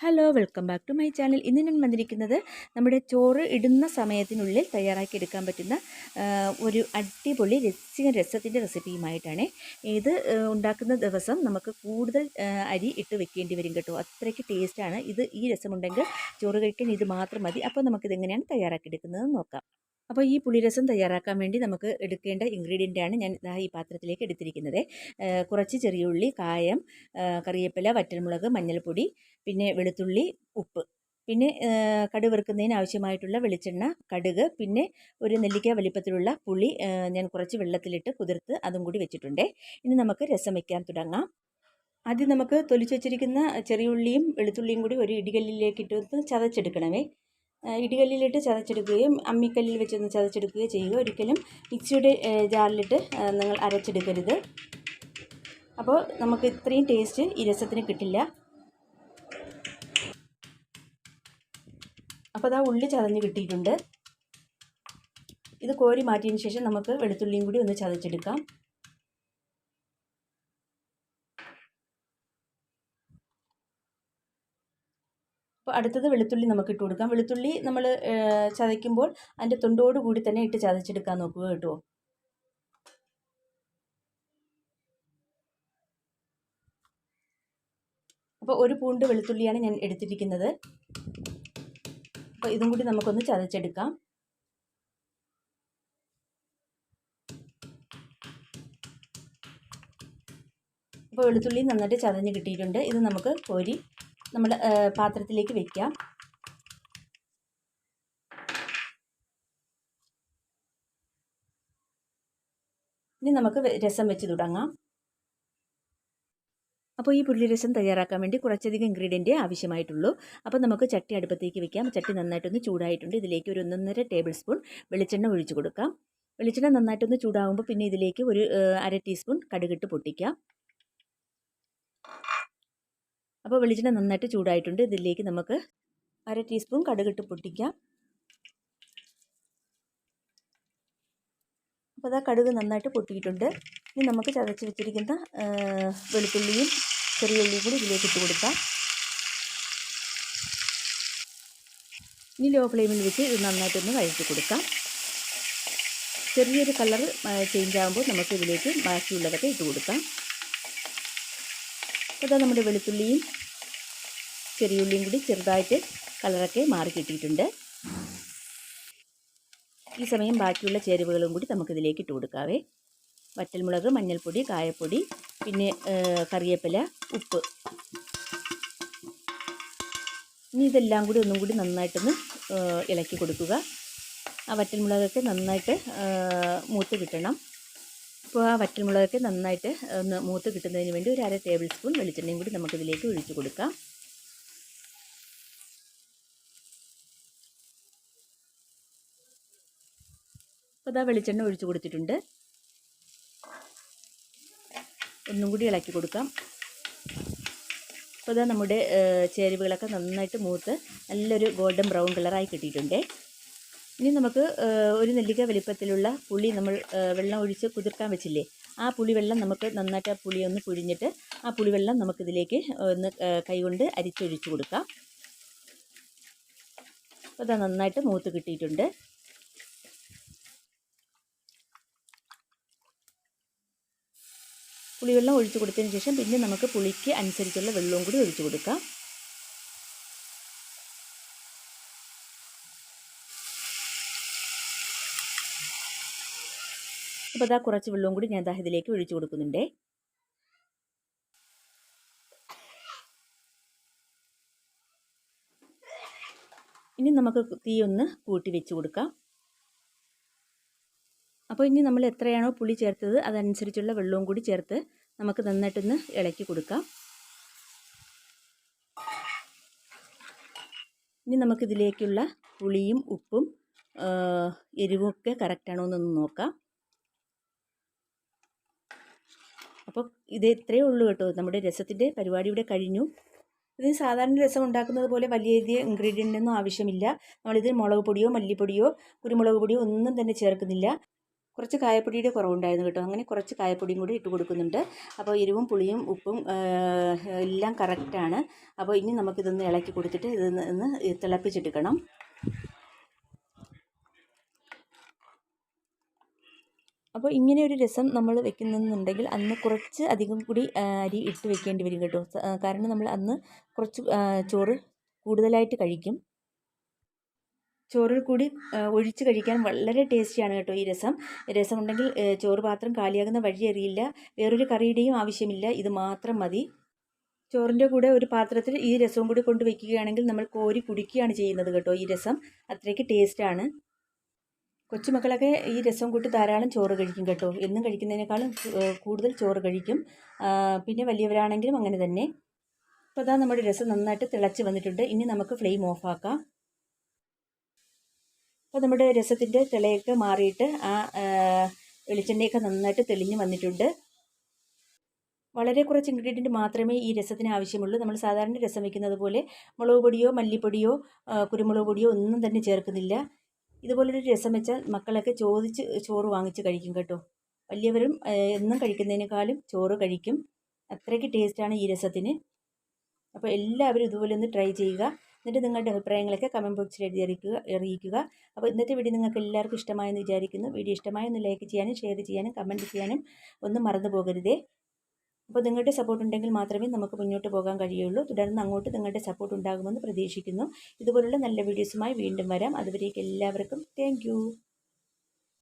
Hello welcome back to my channel ഇന്ന് ഞാൻ വന്നിരിക്കുന്നത് നമ്മുടെ ചോറ് ഇടുന്ന സമയത്തിനുള്ളിൽ തയ്യാറാക്കി എടുക്കാൻ പറ്റുന്ന ഒരു അടിപൊളി രസിക രസത്തിന്റെ റെസിപ്പിയുമായിട്ടാണ്. ഇത് ഉണ്ടാക്കുന്ന ദിവസം നമുക്ക് കൂടുതൽ അരി ഇട്ട് വെക്കേണ്ടി വരും കേട്ടോ. അത്രയ്ക്ക് ടേസ്റ്റാണ് ഇത് ഈ രസമുണ്ടെങ്കിൽ ചോറ് കഴിക്കാൻ ഇത് മാത്രം മതി. അപ്പോൾ നമുക്കിത് എങ്ങനെയാണ് തയ്യാറാക്കി എടുക്കുന്നതെന്ന് നോക്കാം. അപ്പോൾ ഈ പുളിരസം തയ്യാറാക്കാൻ വേണ്ടി നമുക്ക് എടുക്കേണ്ട ഇൻഗ്രീഡിയന്റ് ആണ് ഞാൻ ഇതാ ഈ പാത്രത്തിലേക്ക് എടുത്തിരിക്കുന്നത്. കുറച്ച് ചെറിയ ഉള്ളി കായം കറിവേപ്പില വറ്റൽമുളക് മഞ്ഞൾപ്പൊടി പിന്നെ വെളുത്തുള്ളി ഉപ്പ്. പിന്നെ കടു വറുക്കുന്നതിന് ആവശ്യമായിട്ടുള്ള വെളിച്ചെണ്ണ കടുക് പിന്നെ ഒരു നെല്ലിക്ക വലിപ്പത്തിലുള്ള പുളി ഞാൻ കുറച്ച് വെള്ളത്തിലിട്ട് കുതിർത്ത് അതും കൂടി വെച്ചിട്ടുണ്ട്. ഇനി നമുക്ക് രസം വയ്ക്കാൻ തുടങ്ങാം. ആദ്യം നമുക്ക് തൊലിച്ച് വെച്ചിരിക്കുന്ന ചെറിയ ഉള്ളിയും വെളുത്തുള്ളിയും കൂടി ഒരു ഇടികല്ലിലേക്ക് ഇട്ട് ചതച്ചെടുക്കണമേ. ഇടികല്ലിലിട്ട് ചതച്ചെടുക്കുകയും അമ്മിക്കല്ലിൽ വെച്ചൊന്ന് ചതച്ചെടുക്കുകയോ ചെയ്യുക. ഒരിക്കലും മിക്സിയുടെ ജാറിലിട്ട് നിങ്ങൾ അരച്ചെടുക്കരുത്. അപ്പോൾ നമുക്ക് ഇത്രയും ടേസ്റ്റ് ഈ രസത്തിന് കിട്ടില്ല. അപ്പോൾ അതാ ഉള്ളി ചതഞ്ഞ് കിട്ടിയിട്ടുണ്ട്. ഇത് കോരി മാറ്റിയതിന് ശേഷം നമുക്ക് വെളുത്തുള്ളിയും കൂടി ഒന്ന് ചതച്ചെടുക്കാം. അപ്പോൾ അടുത്തത് വെളുത്തുള്ളി നമുക്ക് ഇട്ട് കൊടുക്കാം. വെളുത്തുള്ളി നമ്മൾ ചതയ്ക്കുമ്പോൾ അതിന്റെ തൊണ്ടോട് കൂടി തന്നെ ഇട്ട് ചതച്ചെടുക്കാൻ നോക്കുക കേട്ടോ. അപ്പോൾ ഒരു പൂണ്ട് വെളുത്തുള്ളിയാണ് ഞാൻ എടുത്തിരിക്കുന്നത്. അപ്പോൾ ഇതും കൂടി നമുക്കൊന്ന് ചതച്ചെടുക്കാം. അപ്പോൾ വെളുത്തുള്ളി നന്നായിട്ട് ചതഞ്ഞ് കിട്ടിയിട്ടുണ്ട്. ഇത് നമുക്ക് കോരി നമ്മൾ പാത്രത്തിലേക്ക് വെക്കാം. ഇനി നമുക്ക് രസം വെച്ച് തുടങ്ങാം. അപ്പോൾ ഈ പുള്ളിരസം തയ്യാറാക്കാൻ വേണ്ടി കുറച്ചധികം ഇൻഗ്രീഡിയന്റ് ആവശ്യമായിട്ടുള്ളൂ. അപ്പോൾ നമുക്ക് ചട്ടി അടുപ്പത്തേക്ക് വെക്കാം. ചട്ടി നന്നായിട്ടൊന്ന് ചൂടായിട്ടുണ്ട്. ഇതിലേക്ക് ഒരു ഒന്നൊന്നര ടേബിൾ സ്പൂൺ വെളിച്ചെണ്ണ ഒഴിച്ചു കൊടുക്കാം. വെളിച്ചെണ്ണ നന്നായിട്ടൊന്ന് ചൂടാകുമ്പോൾ പിന്നെ ഇതിലേക്ക് ഒരു അര ടീസ്പൂൺ കടുകിട്ട് പൊട്ടിക്കാം. അപ്പോൾ വെളിച്ചെണ്ണ നന്നായിട്ട് ചൂടായിട്ടുണ്ട്. ഇതിലേക്ക് നമുക്ക് അര ടീസ്പൂൺ കടുകിട്ട് പൊട്ടിക്കാം. അപ്പോൾ അതാ കടുക് നന്നായിട്ട് പൊട്ടിയിട്ടുണ്ട്. ഇനി നമുക്ക് ചതച്ച് വെച്ചിരിക്കുന്ന വെളുത്തുള്ളിയും ചെറിയ ഉള്ളിയും കൂടി ഇതിലേക്ക് ഇട്ട് കൊടുക്കാം. ഇനി ലോ ഫ്ലെയിമിൽ വെച്ച് ഇത് നന്നായിട്ടൊന്ന് വഴറ്റി കൊടുക്കാം. ചെറിയൊരു കളർ ചേഞ്ച് ആകുമ്പോൾ നമുക്ക് ഇതിലേക്ക് ബാക്കിയുള്ളതൊക്കെ ഇട്ട് കൊടുക്കാം. ഇതാ നമ്മുടെ വെളുത്തുള്ളിയും ചെറിയുള്ളിയും കൂടി ചെറുതായിട്ട് കളറൊക്കെ മാറി കിട്ടിയിട്ടുണ്ട്. ഈ സമയം ബാക്കിയുള്ള ചേരുവകളും കൂടി നമുക്കിതിലേക്ക് ഇട്ട് കൊടുക്കാവേ. വറ്റൽമുളക് മഞ്ഞൾപ്പൊടി കായപ്പൊടി പിന്നെ കറിവേപ്പില ഉപ്പ്. ഇനി ഇതെല്ലാം കൂടി ഒന്നും കൂടി നന്നായിട്ടൊന്ന് ഇളക്കി കൊടുക്കുക. ആ വറ്റൽമുളകൊക്കെ നന്നായിട്ട് മൂത്ത് കിട്ടണം. അപ്പോൾ ആ വറ്റൽമുളകൊക്കെ നന്നായിട്ട് ഒന്ന് മൂത്ത് കിട്ടുന്നതിന് വേണ്ടി ഒരു അര ടേബിൾ സ്പൂൺ വെളിച്ചെണ്ണയും കൂടി നമുക്കിതിലേക്ക് ഒഴിച്ചു കൊടുക്കാം. അപ്പോൾ അതാ വെളിച്ചെണ്ണ ഒഴിച്ചു കൊടുത്തിട്ടുണ്ട്. ഒന്നും കൂടി ഇളക്കി കൊടുക്കാം. അപ്പോൾ ഇതാ നമ്മുടെ ചേരുവകളൊക്കെ നന്നായിട്ട് മൂത്ത് നല്ലൊരു ഗോൾഡൻ ബ്രൗൺ കളറായി കിട്ടിയിട്ടുണ്ട്. ഇനി നമുക്ക് ഒരു നെല്ലിക്ക വലിപ്പത്തിലുള്ള പുളി നമ്മൾ വെള്ളം ഒഴിച്ച് കുതിർക്കാൻ വെച്ചില്ലേ? ആ പുളിവെള്ളം നമുക്ക് നന്നായിട്ട് ആ പുളി ഒന്ന് പുഴിഞ്ഞിട്ട് ആ പുളിവെള്ളം നമുക്കിതിലേക്ക് ഒന്ന് കൈകൊണ്ട് അരിച്ചൊഴിച്ച് കൊടുക്കാം. അപ്പോൾ ഇതാ നന്നായിട്ട് മൂത്ത് കിട്ടിയിട്ടുണ്ട്. പുളിവെള്ളം ഒഴിച്ച് കൊടുത്തതിന് ശേഷം പിന്നെ നമുക്ക് പുളിക്ക് അനുസരിച്ചുള്ള വെള്ളവും കൂടി ഒഴിച്ച് കൊടുക്കാം. അപ്പോൾ അതാ കുറച്ച് വെള്ളവും കൂടി ഞാൻ ദാ ഇതിലേക്ക് ഒഴിച്ച് കൊടുക്കുന്നുണ്ടേ. ഇനി നമുക്ക് തീ ഒന്ന് കൂട്ടി വെച്ച് കൊടുക്കാം. അപ്പോൾ ഇനി നമ്മൾ എത്രയാണോ പുളി ചേർത്തത് അതനുസരിച്ചുള്ള വെള്ളവും കൂടി ചേർത്ത് നമുക്ക് നന്നായിട്ടൊന്ന് ഇളക്കി കൊടുക്കാം. ഇനി നമുക്കിതിലേക്കുള്ള പുളിയും ഉപ്പും എരിവും ഒക്കെ കറക്റ്റാണോ എന്നൊന്ന് നോക്കാം. അപ്പോൾ ഇത് ഇത്രയേ ഉള്ളൂ കേട്ടോ. നമ്മുടെ രസത്തിന്റെ പരിപാടി ഇവിടെ കഴിഞ്ഞു. ഇതിന് സാധാരണ രസം ഉണ്ടാക്കുന്നത് പോലെ വലിയ വലിയ ഇൻഗ്രീഡിയന്റ് ഒന്നും ആവശ്യമില്ല. നമ്മളിതിൽ മുളക് പൊടിയോ മല്ലിപ്പൊടിയോ കുരുമുളക് പൊടിയോ ഒന്നും തന്നെ ചേർക്കുന്നില്ല. കുറച്ച് കായപ്പൊടിയുടെ കുറവുണ്ടായിരുന്നു കേട്ടോ. അങ്ങനെ കുറച്ച് കായപ്പൊടിയും കൂടി ഇട്ട് കൊടുക്കുന്നുണ്ട്. അപ്പോൾ എരിവും പുളിയും ഉപ്പും എല്ലാം കറക്റ്റാണ് അപ്പോൾ ഇനി നമുക്കിതൊന്ന് ഇളക്കി കൊടുത്തിട്ട് ഇതൊന്ന് തിളപ്പിച്ചെടുക്കണം. അപ്പോൾ ഇങ്ങനെ ഒരു രസം നമ്മൾ വെക്കുന്നുണ്ടെങ്കിൽ അന്ന് കുറച്ച് അധികം കൂടി അരി ഇട്ട് വെക്കേണ്ടി വരും കേട്ടോ. കാരണം നമ്മൾ അന്ന് കുറച്ച് ചോറ് കൂടുതലായിട്ട് കഴിക്കും. ചോറിൽ കൂടി ഒഴിച്ച് കഴിക്കാൻ വളരെ ടേസ്റ്റിയാണ് കേട്ടോ ഈ രസം. രസം ഉണ്ടെങ്കിൽ ചോറ് പാത്രം കാലിയാകുന്ന വഴി അറിയില്ല. വേറൊരു കറിയുടെയും ആവശ്യമില്ല. ഇത് മാത്രം മതി. ചോറിന്റെ കൂടെ ഒരു പാത്രത്തിൽ ഈ രസവും കൂടി കൊണ്ടുവയ്ക്കുകയാണെങ്കിൽ നമ്മൾ കോരി കുടിക്കുകയാണ് ചെയ്യുന്നത് കേട്ടോ ഈ രസം. അത്രയ്ക്ക് ടേസ്റ്റാണ്. കൊച്ചുമക്കളൊക്കെ ഈ രസം കൂട്ടി ധാരാളം ചോറ് കഴിക്കും കേട്ടോ. എന്നും കഴിക്കുന്നതിനേക്കാളും കൂടുതൽ ചോറ് കഴിക്കും. പിന്നെ വലിയവരാണെങ്കിലും അങ്ങനെ തന്നെ. അപ്പോൾ അതാ നമ്മുടെ രസം നന്നായിട്ട് തിളച്ച് വന്നിട്ടുണ്ട്. ഇനി നമുക്ക് ഫ്ലെയിം ഓഫാക്കാം അപ്പോൾ നമ്മുടെ രസത്തിന്റെ തിളയൊക്കെ മാറിയിട്ട് ആ, വെളിച്ചെണ്ണയൊക്കെ നന്നായിട്ട് തെളിഞ്ഞ് വന്നിട്ടുണ്ട്. വളരെ കുറച്ച് ഇൻഗ്രീഡിയന്റ് മാത്രമേ ഈ രസത്തിന് ആവശ്യമുള്ളൂ. നമ്മൾ സാധാരണ രസം വയ്ക്കുന്നത് പോലെ മുളക് പൊടിയോ മല്ലിപ്പൊടിയോ കുരുമുളക് പൊടിയോ ഒന്നും തന്നെ ചേർക്കുന്നില്ല. ഇതുപോലൊരു രസം വെച്ചാൽ മക്കളൊക്കെ ചോദിച്ച് ചോറ് വാങ്ങിച്ച് കഴിക്കും കേട്ടോ. വലിയവരും എന്നും കഴിക്കുന്നതിനേക്കാളും ചോറ് കഴിക്കും. അത്രയ്ക്ക് ടേസ്റ്റാണ് ഈ രസത്തിന്. അപ്പോൾ എല്ലാവരും ഇതുപോലെ ഒന്ന് ട്രൈ ചെയ്യുക. എന്നിട്ട് നിങ്ങളുടെ അഭിപ്രായങ്ങളൊക്കെ കമന്റ് ബോക്സിൽ എഴുതി അറിയിക്കുക അറിയിക്കുക. അപ്പോൾ ഇന്നത്തെ വീഡിയോ നിങ്ങൾക്ക് എല്ലാവർക്കും ഇഷ്ടമായെന്ന് വിചാരിക്കുന്നു. വീഡിയോ ഇഷ്ടമായെന്ന് ലൈക്ക് ചെയ്യാനും ഷെയർ ചെയ്യാനും കമന്റ് ചെയ്യാനും ഒന്നും മറന്നു പോകരുതേ. അപ്പോൾ നിങ്ങളുടെ സപ്പോർട്ട് ഉണ്ടെങ്കിൽ മാത്രമേ നമുക്ക് മുന്നോട്ട് പോകാൻ കഴിയുള്ളൂ. തുടർന്ന് അങ്ങോട്ട് നിങ്ങളുടെ സപ്പോർട്ട് ഉണ്ടാകുമെന്ന് പ്രതീക്ഷിക്കുന്നു. ഇതുപോലുള്ള നല്ല വീഡിയോസുമായി വീണ്ടും വരാം. അതുവരേക്ക് എല്ലാവർക്കും താങ്ക്